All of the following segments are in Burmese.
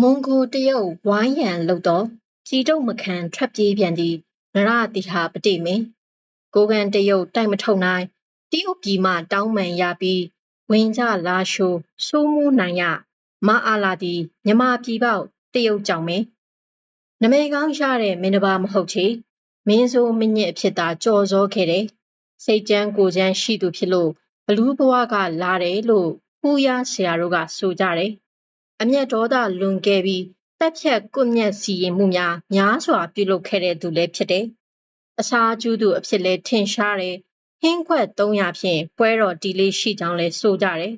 မွန်ဂိုတရုတ်ဝိုင်းရန်လှုပ်တော့ပြည်တုတ်မခံထွက်ပြေးပြန်သည်နရတိဟာပတိမင်းကိုကန်တရုတ်တိုက်မထုံနိုင်တရုတ်ပြည်မှတောင်းပန်ရပြီးဝင်ကြလာရှိုးစိုးမိုးနိုင်ရမအားလာသည်မြမပြည်ပေါက်တရုတ်ကြောင့်မင်းနမေကောင်းရတဲ့မင်းတစ်ပါးမဟုတ်ချေမင်းဆိုးမညစ်အဖြစ်သာကြော်စောခဲ့တယ်စိတ်ကြမ်းကိုကြမ်းရှိသူဖြစ်လို့ဘလူးဘဝကလာတယ်လို့ပူရဆရာတို့ကဆိုကြတယ် အမျက်ဒေါသလွန်ခဲ့ပြီးတက်ဖြတ်ကွမျက်စီရင်မှုများများစွာပြုလုပ်ခဲ့တဲ့သူလည်းဖြစ်တယ်။အစာကျူးသူအဖြစ်လည်းထင်ရှားတယ်။ဟင်းခွက်300ဖြင့်ပွဲတော်တီလေးရှိကြောင်းလည်းဆိုကြတယ်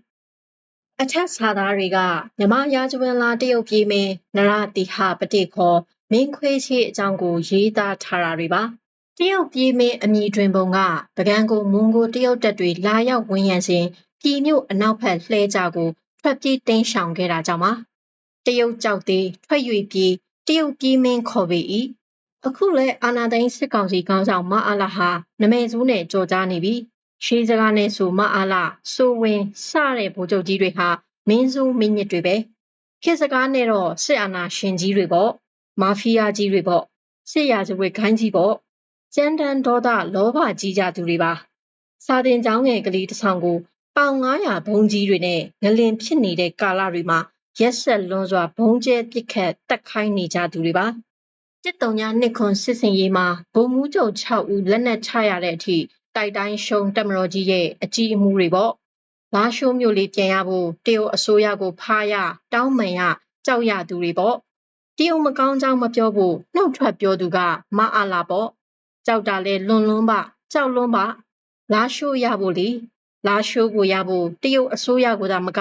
။အထက်စာသားတွေကမြမရာဇဝင်လာတရုတ်ပြည်မင်းနရတိဟပတိခောမင်းခွေးရှိအကြောင်းကိုရေးသားထားတာတွေပါ။တရုတ်ပြည်မင်းအမည်တွင်ပုံကပကံကိုမွန်ဂိုတရုတ်တပ်တွေလာရောက်ဝင်ရန်စဉ်ပြည်မြို့အနောက်ဘက်လှဲကြကို ထွက်ပြေးတိမ်းရှောင်ခဲ့တာကြောင့်ပါတရုတ်ကြောက်သေးထွက်၍ပြေးတရုတ်ပြေးမင်းခေါ်ပေ၏အခုလဲအာနာသိန်းစစ်ကောင်စီခေါင်းဆောင်မအားလာဟာနမဲစုနဲ့ကြော်ကြားနေပြီရှေးစကားနဲ့ဆိုမအားလာစိုးဝင်စတဲ့ဗိုလ်ချုပ်ကြီးတွေဟာမင်းစုမင်းညစ်တွေပဲခေတ်စကားနဲ့တော့စစ်အာဏာရှင်ကြီးတွေပေါ့မာဖီးယားကြီးတွေပေါ့စစ်ရာဇဝတ်ခိုင်းကြီးပေါ့ကျန်းတန်ဒေါသလောဘကြီးကြသူတွေပါစာတင်ကျောင်းငယ်ကလေးတစ်ဆောင်ကို ပေါင်900ဘုံကြီးတွေနဲ့ငလင်ဖြစ်နေတဲ့ကာလတွေမှာရက်ဆက်လွန်စွာဘုံကျဲပစ်ခတ်တက်ခိုင်းနေကြသူတွေပါတစ်တုံညာနှစ်ခွန်စစ်စင်ရေးမှာဘုံမူးချုပ်6ဦးလက်နက်ချရတဲ့အထိတိုက်တိုင်းရှုံတက်မတော်ကြီးရဲ့အကြီးအမှုတွေပေါ့လာရှိုးမျိုးလေးပြန်ရဖို့တရုတ်အစိုးရကိုဖားရတောင်းပန်ရကြောက်ရသူတွေပေါ့တရုတ်မကောင်းကြောင်းမပြောဖို့နှုတ်ထွက်ပြောသူကမအားလာပေါ့ကြောက်တာလဲလွန်လွန်းပါကြောက်လွန်းပါလာရှိုးရဖို့လေ လာရှိုးကိုရဖို့တရုတ်အစိုးရကသာမက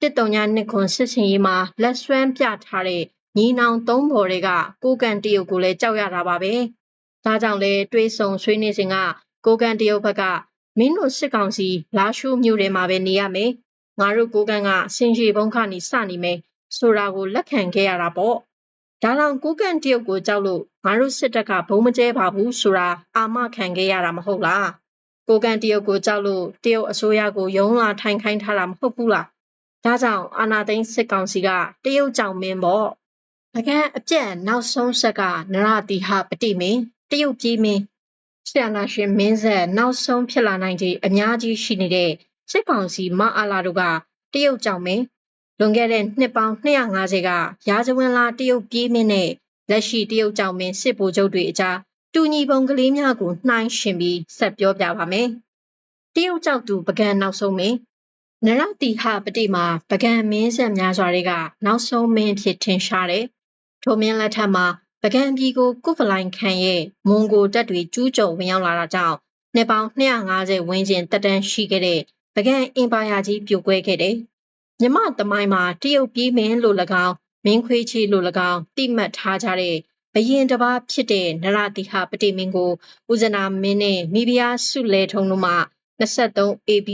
တစ်တုံညာနှစ်ခွန်စစ်စင်ရေးမှာလက်ဆွမ်းပြထားတဲ့ညီနောင်သုံးဘော်တွေကကိုကန်တရုတ်ကိုလည်းကြောက်ရတာပါပဲ။ဒါကြောင့်လဲတွေးဆုံဆွေးနွေးစဉ်ကကိုကန်တရုတ်ဘက်ကမင်းတို့စစ်ကောင်စီလာရှုမြို့ထဲမှာပဲနေရမယ်။ငါတို့ကိုကန်ကစင်ကြီးဘုံခနီစနေမယ်ဆိုတာကိုလက်ခံခဲ့ရတာပေါ့။ဒါတော့ကိုကန်တရုတ်ကိုကြောက်လို့ငါတို့စစ်တပ်ကဘုံမကျဲပါဘူးဆိုတာအာမခံခဲ့ရတာမဟုတ်လား။ ကိုကန်တရုတ်ကိုကြောက်လို့တရုတ်အစိုးရကိုယုံလာထိုင်ခိုင်းထားတာမဟုတ်ဘူးလားဒါကြောင့်အာနာသိန်းစစ်ကောင်စီကတရုတ်ကြောင့်မင်းပေါ့ပကံအပြက်နောက်ဆုံးဆက်ကနရတိဟပတိမင်းတရုတ်ပြည်မင်းဆရာနာရှင်မင်းဆက်နောက်ဆုံးဖြစ်လာနိုင်ခြေအများကြီးရှိနေတဲ့စစ်ကောင်စီမအားလာတို့ကတရုတ်ကြောင့်မင်းလွန်ခဲ့တဲ့နှစ်ပေါင်း250ကရာဇဝင်လာတရုတ်ပြည်မင်းနဲ့လက်ရှိတရုတ်ကြောင့်မင်းစစ်ဗိုလ်ချုပ်တွေအကြား တူညီပုံကလေးများကိုနှိုင်းယှဉ်ပြီးဆက်ပြောပြပါမယ်တရုတ်ကြောက်သူပကံနောက်ဆုံးမင်းနရတိဟပတိမှာပကံမင်းဆက်များစွာတွေကနောက်ဆုံးမင်းဖြစ်ထင်ရှားတယ်။ထိုမင်းလက်ထက်မှာပကံပြည်ကိုကုဖလိုင်ခန်ရဲ့မွန်ဂိုတပ်တွေကျူးကျော်ဝင်ရောက်လာတာကြောင့်နှစ်ပေါင်း250ဝန်းကျင်တက်တန်းရှိခဲ့တဲ့ပကံအင်ပါယာကြီးပြိုကွဲခဲ့တယ်။မြမသမိုင်းမှာတရုတ်ပြည်မင်းလို့၎င်းမင်းခွေးချီလို့၎င်းတိမှတ်ထားကြတဲ့ ဘရင်တစ်ပါးဖြစ်တဲ့နရတိဟပတိမင်းကိုဦးဇနာမင်းနဲ့မိဖုရားစုလေထုံတို့မှ23 AB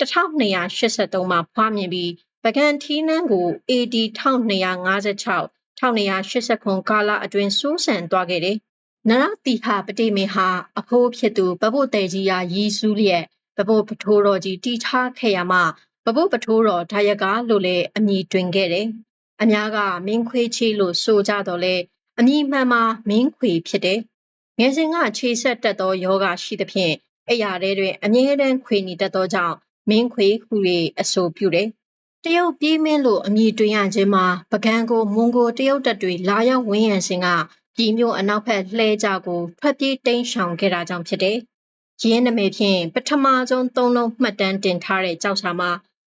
1283မှာဖွားမြင်ပြီးပကံထီးနန်းကို AD 1256 1289ကာလအတွင်းစိုးစံသွားခဲ့တယ်။နရတိဟာပတိမေဟာအဖိုးဖြစ်သူပပုတ်တေကြီးရာရည်စူးလျက်ပပုတ်ပထိုးတော်ကြီးတီထားခဲ့ရမှပပုတ်ပထိုးတော်ဒါယကာလို့လည်းအမည်တွင်ခဲ့တယ်။အများကမင်းခွေးချီလို့ဆိုကြတော့လေ အမည်မှန်မှာမင်းခွေဖြစ်တယ်။ငယ်စဉ်ကခြေဆက်တက်သောယောဂရှိသဖြင့်အဲ့ရတဲ့တွင်အမြဲတမ်းခွေနေတတ်သောကြောင့်မင်းခွေဟူ၍အဆိုပြုတယ်။တရုတ်ပြည်မင်းလို့အမည်တွင်ရခြင်းမှာပကံကိုမွန်ဂိုတရုတ်တပ်တွေလာရောက်ဝင်းရန်စဉ်ကပြည်မျိုးအနောက်ဘက်လှဲကြကိုထွက်ပြေးတိမ်းရှောင်ခဲ့တာကြောင့်ဖြစ်တယ်။ရင်းနမေဖြင့်ပထမဆုံးသုံးလုံးမှတ်တမ်းတင်ထားတဲ့ကြောက်စာမှာ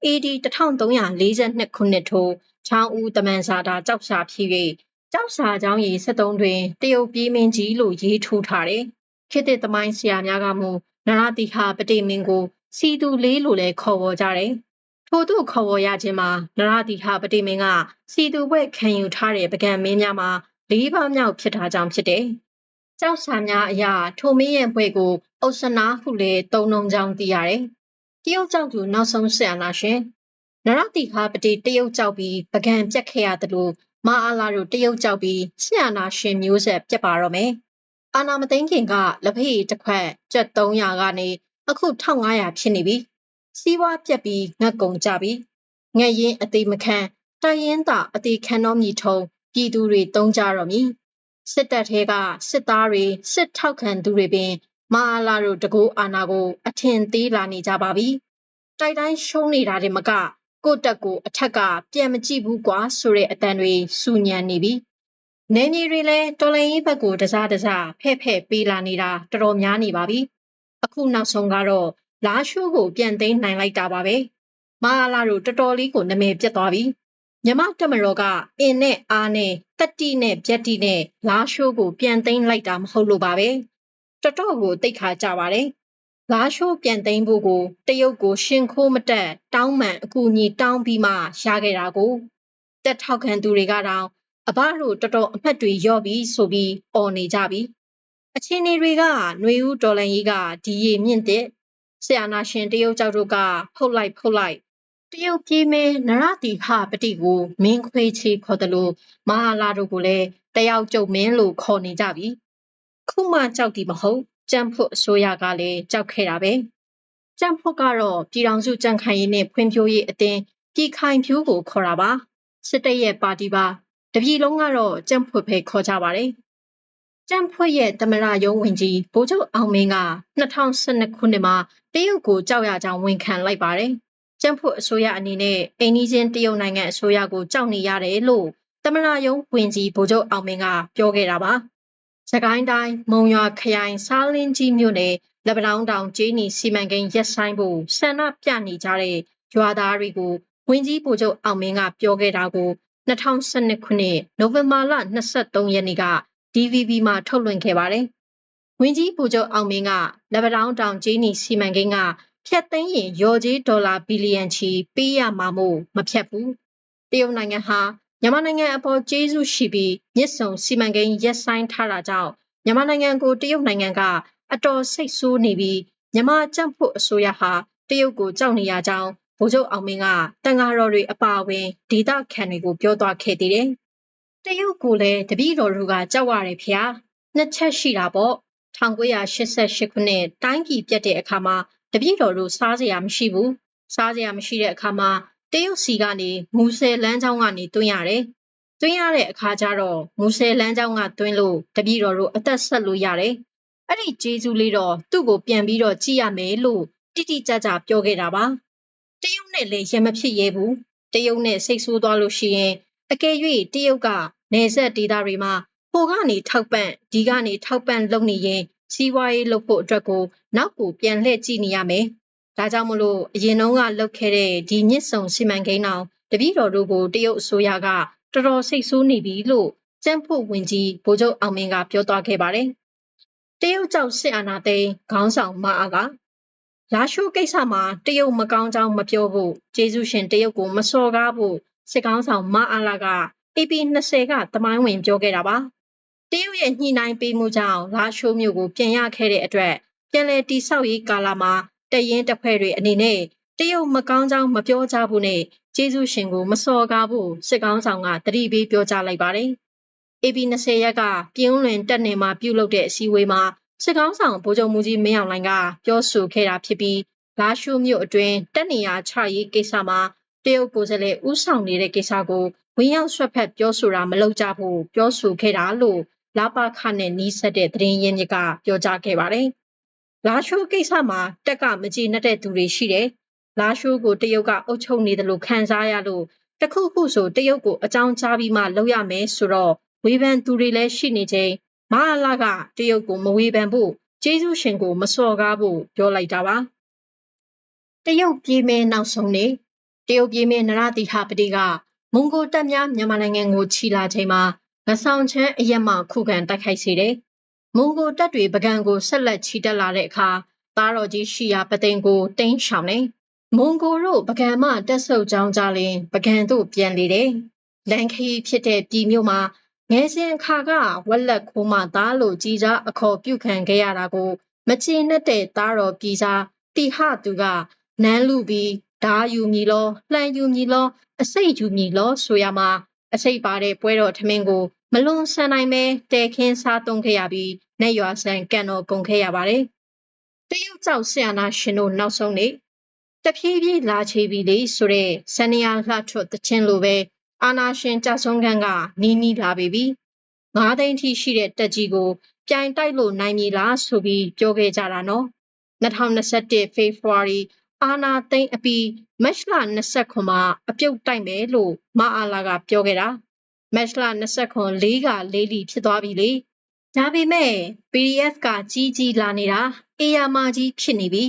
AD 1342ခုနှစ်ထိုးချောင်းဦးတမန်စာတာကြောက်စာဖြစ်၍ ကြောက်စာကြောင်းရီ73တွင်တရုတ်ပြည်မင်းကြီးလို့ရေးထိုးထားတယ်။ခေတ်သစ်သမိုင်းဆရာများကမူနရတိဟာပတိမင်းကိုစီသူလေးလို့လည်းခေါ်ဝေါ်ကြတယ်။ထို့သို့ခေါ်ဝေါ်ရခြင်းမှာနရတိဟာပတိမင်းကစီသူဘွဲ့ခံယူထားတဲ့ပကံမင်းများမှာလေးပါးမြောက်ဖြစ်တာကြောင့်ဖြစ်တယ်။ကြောက်စာများအရာထိုမင်းရဲ့ဘွဲ့ကိုအုပ်စနာဟုလည်းတုံနှုံကြောင်းသိရတယ်။တရုတ်ကြောက်သူနောက်ဆုံးဆရာနာရှင်နရတိဟာပတိတရုတ်ကြောက်ပြီးပကံပြက်ခဲ့ရတယ်လို့ မအားလာတို့တရုတ်ကြောက်ပြီးဆရာနာရှင်မျိုးဆက်ပြက်ပါတော့မယ်။အာနာမသိန်းခင်ကလက်ဖေးတစ်ခွက်ကျက်300ကနေအခု1500ဖြစ်နေပြီစီးပွားပြက်ပြီးငတ်ကုန်ကြပြီငက်ရင်အသေးမခံတိုင်းရင်းသားအသေးခံတော်မည်ထုံပြည်သူတွေတုံးကြတော့မည်စစ်တပ်ထဲကစစ်သားတွေစစ်ထောက်ခံသူတွေပင်မဟာလာတို့တကူအာနာကို အထင်သေးလာနေကြပါပြီတိုက်တိုင်းရှုံးနေတာတွေမက ကိုတက်ကိုအထက်ကပြန်မကြည့်ဘူးကွာဆိုတဲ့အတန်တွေစူညံနေပြီနေမြေတွေလည်းတော်လိုင်းရေးဘက်ကိုတစားတစားဖဲ့ဖဲ့ပေးလာနေတာတော်တော်များနေပါပြီအခုနောက်ဆုံးကတော့လာရှိုးကိုပြန်သိမ်းနိုင်လိုက်တာပါပဲမဟာလာတို့တော်တော်လေးကိုနမဲပြတ်သွားပြီမြမတက်မတော်ကအင်းနဲ့အားနဲ့တက်တိနဲ့ဗျက်တိနဲ့လာရှိုးကိုပြန်သိမ်းလိုက်တာမဟုတ်လို့ပါပဲတော်တော်ကိုတိတ်ခါကြပါတယ် လာရှိုးပြန်သိမ်းဖို့ကိုတရုတ်ကိုရှင်ခိုးမတက်တောင်းမှန်အကူအညီတောင်းပြီးမှရခဲ့တာကိုတက်ထောက်ခံသူတွေကတောင်အဘတို့တော်တော်အမှတ်တွေရော့ပြီးဆိုပြီးអော်နေကြပြီအချင်းတွေတွေကຫນွေဦးတော်လန်ကြီးကဒီရီမြင့်တဲ့ဆရာနာရှင်တရုတ်ကြောက်တို့ကဖုတ်လိုက်ဖုတ်လိုက်တရုတ်ပြည်မဲနရတိဟပတိကိုမင်းခွေးချီခေါ်တယ်လို့မဟာလာတို့ကိုလည်းတယောက်ကျုပ်မင်းလို့ခေါ်နေကြပြီခုမှကြောက်ဒီမဟုတ် ကြံ့ဖွတ်အစိုးရကလည်းကြောက်ခဲ့တာပဲကြံ့ဖွတ်ကတော့ပြည်တော်စုကြံ့ခိုင်ရေးနဲ့ဖွံ့ဖြိုးရေးအတင်းပြည်ခိုင်ဖြိုးကိုခေါ်တာပါစစ်တပ်ရဲ့ပါတီပါတပြည်လုံးကတော့ကြံ့ဖွတ်ပဲခေါ်ကြပါတယ်ကြံ့ဖွတ်ရဲ့သမရယုံဝင်ကြီးဗိုလ်ချုပ်အောင်မင်းက2012ခုနှစ်မှာတရုတ်ကိုကြောက်ရကြောင်းဝန်ခံလိုက်ပါတယ်ကျန်းဖို့အစိုးရအနေနဲ့အိန္ဒိချင်းတရုတ်နိုင်ငံအစိုးရကိုကြောက်နေရတယ်လို့သမရယုံဝင်ကြီးဗိုလ်ချုပ်အောင်မင်းကပြောခဲ့တာပါ။ စကိုင်းတိုင်းမုံရွာခရိုင်စားလင်းကြီးမြို့နယ်လက်ပတောင်းတောင်ကျေးနီစီမံကိန်းရက်ဆိုင်ဖို့ဆန္ဒပြနေကြတဲ့ရွာသားတွေကိုဝင်ကြီးဗိုလ်ချုပ်အောင်မင်းကပြောခဲ့တာကို2012ခုနှစ်နိုဝင်ဘာလ23ရက်နေ့က DVB မှာထုတ်လွှင့်ခဲ့ပါတယ်။ဝင်ကြီးဗိုလ်ချုပ်အောင်မင်းကလက်ပတောင်းတောင်ကျေးနီစီမံကိန်းကဖြတ်သိမ်းရင်ရော်ကြီးဒေါ်လာဘီလီယံချီပေးရမှာမို့မဖြတ်ဘူးတရုတ်နိုင်ငံဟာ မြန်မာနိုင်ငံအပေါ်ကျေးဇူးရှိပြီးမြစ်ဆုံစီမံကိန်းရက်ဆိုင်ထားတာကြောင့်မြန်မာနိုင်ငံကိုတရုတ်နိုင်ငံကအတော်စိတ်ဆိုးနေပြီးမြန်မာကြံ့ဖို့အစိုးရဟာတရုတ်ကိုကြောက်နေရကြောင်းဗိုလ်ချုပ်အောင်မင်းကတန်ဃာတော်တွေအပါအဝင်ဒေသခံတွေကိုပြောသွားခဲ့သေးတယ်။တရုတ်ကိုလည်းတပည့်တော်တို့ကကြောက်ရတယ်ဖေ။နှစ်ချက်ရှိတာပေါ့။1988ခုနှစ်တိုင်းပြည်ပြတ်တဲ့အခါမှာတပြည့်တော်တို့စားစရာမရှိဘူးစားစရာမရှိတဲ့အခါမှာ တရုတ်စီကနေမူဆယ်လမ်းကြောင်းကနေတွင်းရတယ်တွင်းရတဲ့အခါကျတော့မူဆယ်လမ်းကြောင်းကတွင်းလို့တပြည့်တော်တို့အသက်ဆက်လို့ရတယ်အဲ့ဒီဂျေဇူးလေးတော့သူ့ကိုပြန်ပြီးတော့ကြည့်ရမယ်လို့တိတိကျကျပြောခဲ့တာပါတရုတ်နဲ့လည်းရမဖြစ်ရဲဘူးတရုတ်နဲ့စိတ်ဆိုးသွားလို့ရှိရင်အကယ်၍တရုတ်ကနေဆက်ဒေသတွေမှာဟိုကနေထောက်ပံ့ဒီကနေထောက်ပံ့လုပ်နေရင်စီးပွားရေးလုပ်ဖို့အတွက်ကိုနောက်ကိုပြန်လှည့်ကြည့်နေရမယ်။ ဒါကြောင့်မလို့အရင်တုန်းကလုပ်ခဲ့တဲ့ဒီမြစ်ဆုံစီမံကိန်းအောင်တပည့်တော်တို့ကိုတရုတ်အစိုးရကတော်တော်စိတ်ဆိုးနေပြီလို့ကျန်းဖို့ဝင်ကြီးဗိုလ်ချုပ်အောင်မင်းကပြောသွားခဲ့ပါတယ်။တရုတ်ကြောင့်စစ်အာဏာသိမ်းခေါင်းဆောင်မအားကလာရှိုးကိစ္စမှာတရုတ်မကောင်းကြောင်းမပြောဖို့ကျေးဇူးရှင်တရုတ်ကိုမစော်ကားဖို့စစ်ကောင်းဆောင်မအားလာက AP 20ကတမိုင်းဝင်ပြောခဲ့တာပါတရုတ်ရဲ့ညှိနှိုင်းပေးမှုကြောင့်လာရှိုးမြို့ကိုပြင်ရခဲ့တဲ့အတွက်ပြန်လည်တိဆောက်ရေးကာလမှာ တရင်တစ်ဖွဲ့တွေအနေနဲ့တရုတ်မကောင်းကြောင်းမပြောကြဘူးနဲ့ကျေးဇူးရှင်ကိုမစော်ကားဖို့စစ်ကောင်းဆောင်ကတတိပေးပြောကြားလိုက်ပါတယ်။ AB 20ရက်ကပြင်းလွင်တက်နေမှာပြုလုပ်တဲ့အစည်းအဝေးမှာစစ်ကောင်းဆောင်ဗိုလ်ချုပ်မူကြီးမင်းအောင်လှိုင်ကပြောဆိုခဲ့တာဖြစ်ပြီးလာရှိုးမြို့အတွင်းတက်နေရချရေးကိစ္စမှာတရုတ်ကိုယ်စားလှယ်ဦးဆောင်နေတဲ့ကိစ္စကိုဝင်ရောက်ဆွတ်ဖက်ပြောဆိုတာမလုပ်ကြဘူးပြောဆိုခဲ့တာလို့လာပါခနဲ့နီးစပ်တဲ့သတင်းရင်းမြစ်ကပြောကြားခဲ့ပါတယ်။ လာရှိုးကိစ္စမှာတက်ကမကြည်နှက်တဲ့သူတွေရှိတယ်။လာရှိုးကိုတရုတ်ကအုပ်ချုပ်နေတယ်လို့ခံစားရလို့တခုခုဆိုတရုတ်ကိုအကြောင်းကြားပြီးမှလုပ်ရမယ်ဆိုတော့ဝေဖန်သူတွေလည်းရှိနေချိန်မဟာလာကတရုတ်ကိုမဝေဖန်ဖို့ကျေးဇူးရှင်ကိုမစော်ကားဖို့ပြောလိုက်တာပါ။တရုတ်ပြည်မဲနောက်ဆုံးနေတရုတ်ပြည်မဲနရတိဟပတိကမွန်ဂိုတပ်များမြန်မာနိုင်ငံကိုချီလာချိန်မှာငဆောင်ချမ်းအရက်မှခုခံတိုက်ခိုက်စေတယ်။ မုံကိုတပ်တွေပကံကိုဆက်လက်ချီတက်လာတဲ့အခါသားတော်ကြီးရှိရာပသိမ်ကိုတင်းရှောင်နေ။မုံကိုတို့ပကံမှတက်ဆုပ်ကြောင်းကြလင်ပကံတို့ပြန်လေတယ်။လန်ခီဖြစ်တဲ့ပြည်မြို့မှာငယ်စဉ်အခါကဝက်လက်ခိုးမှသားလို့ကြီးစားအခေါ်ပြုခံခဲ့ရတာကိုမချေနဲ့တဲ့သားတော်ပြည်စားတိဟသူကနန်းလူပြီးဓာယူမီလောလှန်ယူမီလော အစိတ်ယူမီလောဆိုရမှာအစိတ်ပါတဲ့ပွဲတော်ထမင်းကို မလွန်ဆန်နိုင်ပဲတဲခင်းစားသုံးခဲ့ရပြီးနေရွာဆန်ကန်တော်ကုန်ခဲ့ရပါတယ်။တရုတ်ကြောက်ဆရာနာရှင်တို့နောက်ဆုံးနေ့တဖြည်းဖြည်းလာချေပြီလေဆိုတဲ့ဆန်နီယာလှထွတ်တချင်းလိုပဲအာနာရှင်ကြဆုံးခန်းကနီးနီးလာပြီပြီငါးသိန်းထိရှိတဲ့တက်ကြီးကိုပြိုင်တိုက်လို့နိုင်မည်လားဆိုပြီးပြောခဲ့ကြတာနော်2021 February အာနာသိန်းအပြီးမတ်လ29မှာအပြုတ်တိုက်မယ်လို့မအားလာကပြောခဲ့တာ မတ်လ29လေးကလေးလီဖြစ်သွားပြီလေဒါပေမဲ့ PDF ကကြီးကြီးလာနေတာအေယာမာကြီးဖြစ်နေပြီ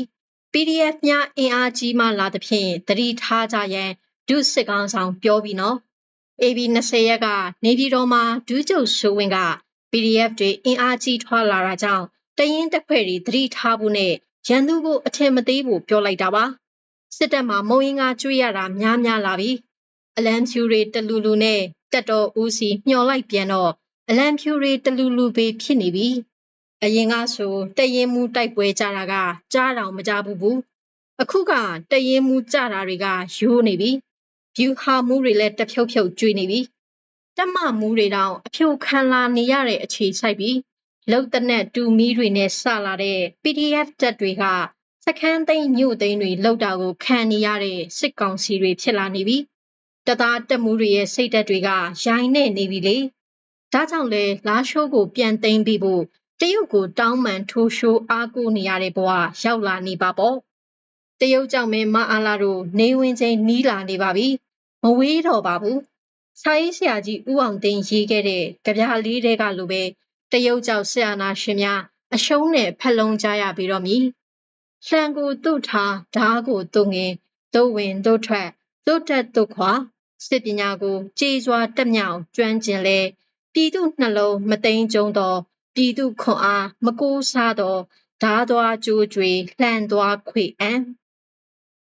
PDF များအင်အားကြီးမှလာသဖြင့်တတိထားကြရန်ဒုစစ်ကောင်းဆောင်ပြောပြီးနော် AB 20ရက်ကနေပြည်တော်မှာဒူးကျုပ်ဆိုဝင်က PDF တွေအင်အားကြီးထွားလာတာကြောင့်တရင်တက်ဖွဲ့တွေတတိထားဖို့နဲ့ရန်သူကိုအထင်မသေးဖို့ပြောလိုက်တာပါစစ်တပ်မှာမုံရင်ကကျွေးရတာများများလာပြီအလံဖြူတွေတလူလူနဲ့ တက်တော်ဦးစီမျောလိုက်ပြန်တော့အလံဖြူတွေတလူလူပဲဖြစ်နေပြီအရင်ကဆိုတရင်မူတိုက်ပွဲကြတာကကြားတော်မကြဘူးဘူးအခုကတရင်မူကြတာတွေကရိုးနေပြီဗျူဟာမူတွေလည်းတဖြုတ်ဖြုတ်ကျွေးနေပြီတက်မမူတွေတောင်အဖြိုခံလာနေရတဲ့အခြေဆိုင်ပြီးလုံတနက်တူမီတွေနဲ့စလာတဲ့ PDF တက်တွေကစခန်းသိမ်းညို့သိမ်းတွေလောက်တာကိုခံနေရတဲ့စစ်ကောင်စီတွေဖြစ်လာနေပြီ တသားတက်မှုတွေရဲ့စိတ်ဓာတ်တွေကရိုင်းနေနေပြီလေဒါကြောင့်လဲလာရှိုးကိုပြန်သိမ်းပြီးဖို့တရုတ်ကိုတောင်းပန်ထိုးရှိုးအားကိုးနေရတဲ့ဘဝရောက်လာနေပါပေါ့တရုတ်ကြောင့်မင်းမအားလာတို့နေဝင်ချင်းနီးလာနေပါပြီမဝေးတော့ပါဘူးစာရေးဆရာကြီးဦးအောင်သိန်းရေးခဲ့တဲ့ကြပြားလေးတွေကလိုပဲတရုတ်ကြောင့်ဆရာနာရှင်များအရှုံးနဲ့ဖက်လုံးကြရပြီးတော့မည်လှံကိုတုတ်ထားဓားကိုတုံငင်တုတ်ဝင်တုတ်ထွက် တုတ်တက်တုတ်ခွာစစ်ပညာကိုကြေးစွာတက်မြောင်ကျွမ်းကျင်လဲပြည်သူနှလုံးမသိမ်းကြုံသောပြည်သူခွန်အားမကိုးစားသောဓားသွားကြိုးကြွေလှန်သွားခွေအံ